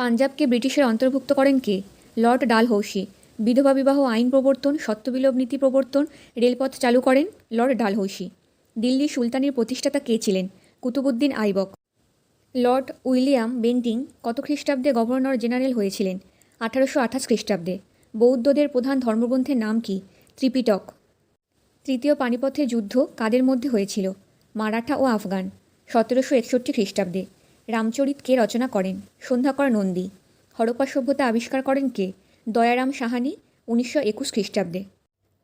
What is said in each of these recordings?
পাঞ্জাবকে ব্রিটিশের অন্তর্ভুক্ত করেন কে? লর্ড ডালহৌসি। বিধবা বিবাহ আইন প্রবর্তন, সত্যবিলোপ নীতি প্রবর্তন, রেলপথ চালু করেন লর্ড ডালহৌসি। দিল্লি সুলতানির প্রতিষ্ঠাতা কে ছিলেন? Qutubuddin Aibak. Lord William Bentinck কত খ্রিস্টাব্দে গভর্নর জেনারেল হয়েছিলেন? আঠারোশো আঠাশ খ্রিস্টাব্দে। বৌদ্ধদের প্রধান ধর্মগ্রন্থের নাম কি? ত্রিপিটক। তৃতীয় পানিপথের যুদ্ধ কাদের মধ্যে হয়েছিল? মারাঠা ও আফগান। সতেরোশো একষট্টি খ্রিস্টাব্দে। রামচরিত কে রচনা করেন সন্ধ্যাকর নন্দী। হরপ্পা সভ্যতা আবিষ্কার করেন কে? দয়ারাম সাহানি, উনিশশো একুশ খ্রিস্টাব্দে।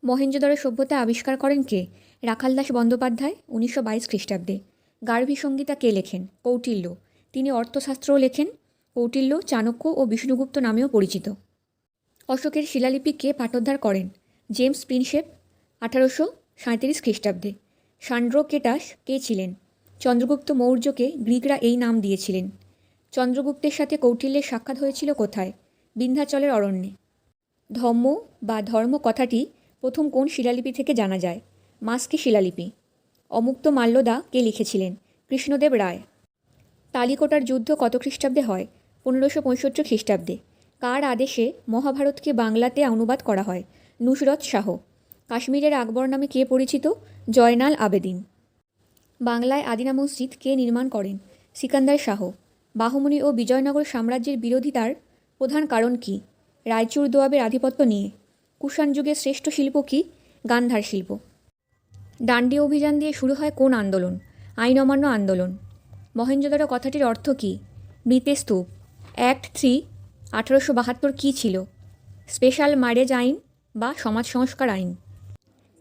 মহেঞ্জোদড়ো সভ্যতা আবিষ্কার করেন কে? রাখালদাস বন্দ্যোপাধ্যায়, উনিশশো বাইশ খ্রিস্টাব্দে। গার্ভী সংগীতা কে লেখেন? কৌটিল্য। তিনি অর্থশাস্ত্রও লেখেন। কৌটিল্য, চাণক্য ও বিষ্ণুগুপ্ত নামেও পরিচিত। অশোকের শিলালিপি কে পাঠোদ্ধার করেন? জেমস প্রিন্সেপ আঠারোশো সাঁত্রিশ খ্রিস্টাব্দে। সান্ড্রো কেটাস কে ছিলেন? চন্দ্রগুপ্ত মৌর্যকে গ্রিকরা এই নাম দিয়েছিলেন। চন্দ্রগুপ্তের সাথে কৌটিল্যের সাক্ষাৎ হয়েছিল কোথায়? বিন্ধ্যাচলের অরণ্যে। ধম্ম বা ধর্ম কথাটি প্রথম কোন শিলালিপি থেকে জানা যায়? মাস্কি শিলালিপি। অমুক্ত মাল্যদা কে লিখেছিলেন? কৃষ্ণদেব রায়। তালিকোটার যুদ্ধ কত খ্রিস্টাব্দে হয়? পনেরোশো পঁয়ষট্টি খ্রিস্টাব্দে। কার আদেশে মহাভারতকে বাংলাতে অনুবাদ করা হয়? নুসরত শাহ। কাশ্মীরের আকবর নামে কে পরিচিত? জয়নাল আবেদিন। বাংলায় আদিনা মসজিদ কে নির্মাণ করেন? সিকান্দার শাহ। বাহুমনি ও বিজয়নগর সাম্রাজ্যের বিরোধিতার প্রধান কারণ কি? রায়চুর দোয়াবের আধিপত্য নিয়ে। কুষাণ যুগের শ্রেষ্ঠ শিল্প কি? গান্ধার শিল্প। ডান্ডি অভিযান দিয়ে শুরু হয় কোন আন্দোলন? আইন অমান্য আন্দোলন। মহেঞ্জোদারো কথাটির অর্থ কী? মৃতের স্তূপ। অ্যাক্ট থ্রি, আঠারোশো বাহাত্তর কী ছিল? স্পেশাল ম্যারেজ আইন বা সমাজ সংস্কার আইন।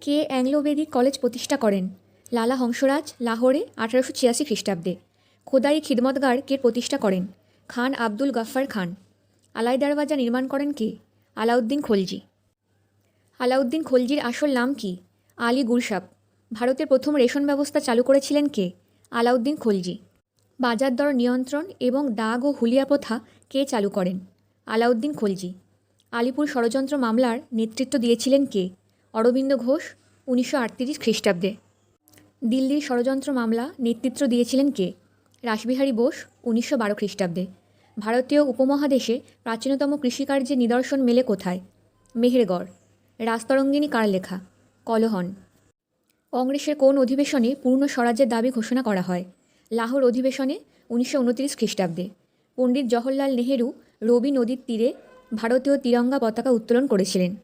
কে অ্যাংলোবেদিক কলেজ প্রতিষ্ঠা করেন? লালা হংসরাজ, লাহোরে আঠারোশো ছিয়াশি খ্রিস্টাব্দে। খোদাই খিদমতগার কে প্রতিষ্ঠা করেন? খান আব্দুল গাফফার খান। আলাই দরওয়াজা নির্মাণ করেন কে? আলাউদ্দিন খলজি। আলাউদ্দিন খলজির আসল নাম কি? আলী গুরসাপ। ভারতের প্রথম রেশন ব্যবস্থা চালু করেছিলেন কে? আলাউদ্দিন খলজি। বাজার দর নিয়ন্ত্রণ এবং দাগ ও হুলিয়া প্রথা কে চালু করেন? আলাউদ্দিন খলজি। আলিপুর ষড়যন্ত্র মামলার নেতৃত্ব দিয়েছিলেন কে? অরবিন্দ ঘোষ, উনিশশো আটত্রিশ খ্রিস্টাব্দে। দিল্লির ষড়যন্ত্র মামলা নেতৃত্ব দিয়েছিলেন কে? রাসবিহারী বোস, উনিশশো বারো খ্রিস্টাব্দে। ভারতীয় উপমহাদেশে প্রাচীনতম কৃষিকার্যের নিদর্শন মেলে কোথায়? মেহেরগড়। রাজতরঙ্গিনী কার লেখা? কলহন। কংগ্রেসের কোন অধিবেশনে পূর্ণ স্বরাজ্যের দাবি ঘোষণা করা হয়? লাহোর অধিবেশনে, উনিশশো উনত্রিশ খ্রিস্টাব্দে। পণ্ডিত জওহরলাল নেহেরু রবি নদীর তীরে ভারতীয় তিরঙ্গা পতাকা উত্তোলন করেছিলেন।